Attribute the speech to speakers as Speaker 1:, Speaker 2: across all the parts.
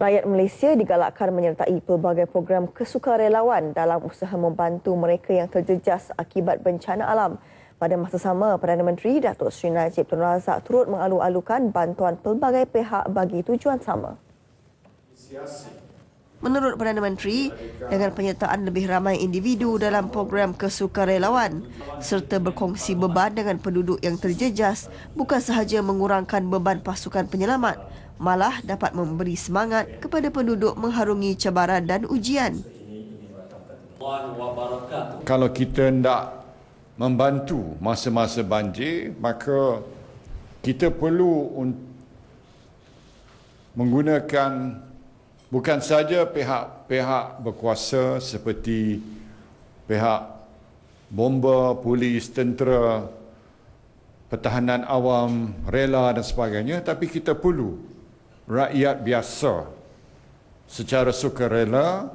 Speaker 1: Rakyat Malaysia digalakkan menyertai pelbagai program kesukarelawan dalam usaha membantu mereka yang terjejas akibat bencana alam. Pada masa sama, Perdana Menteri Datuk Seri Najib Tun Razak turut mengalu-alukan bantuan pelbagai pihak bagi tujuan sama. Menurut Perdana Menteri, dengan penyertaan lebih ramai individu dalam program kesukarelawan serta berkongsi beban dengan penduduk yang terjejas bukan sahaja mengurangkan beban pasukan penyelamat, malah dapat memberi semangat kepada penduduk mengharungi cabaran dan ujian.
Speaker 2: Kalau kita tidak membantu masa-masa banjir, maka kita perlu menggunakan bukan saja pihak-pihak berkuasa seperti pihak bomba, polis, tentera, pertahanan awam, rela dan sebagainya, tapi kita perlu rakyat biasa secara sukarela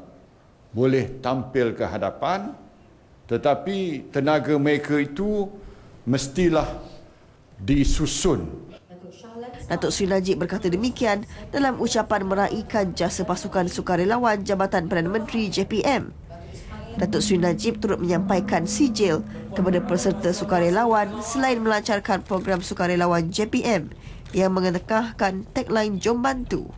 Speaker 2: boleh tampil ke hadapan tetapi tenaga mereka itu mestilah disusun
Speaker 1: Datuk Seri Najib berkata demikian dalam ucapan meraihkan jasa pasukan sukarelawan Jabatan Perdana Menteri JPM. Datuk Seri Najib turut menyampaikan sijil kepada peserta sukarelawan selain melancarkan program sukarelawan JPM yang mengenekahkan tagline Jom Bantu.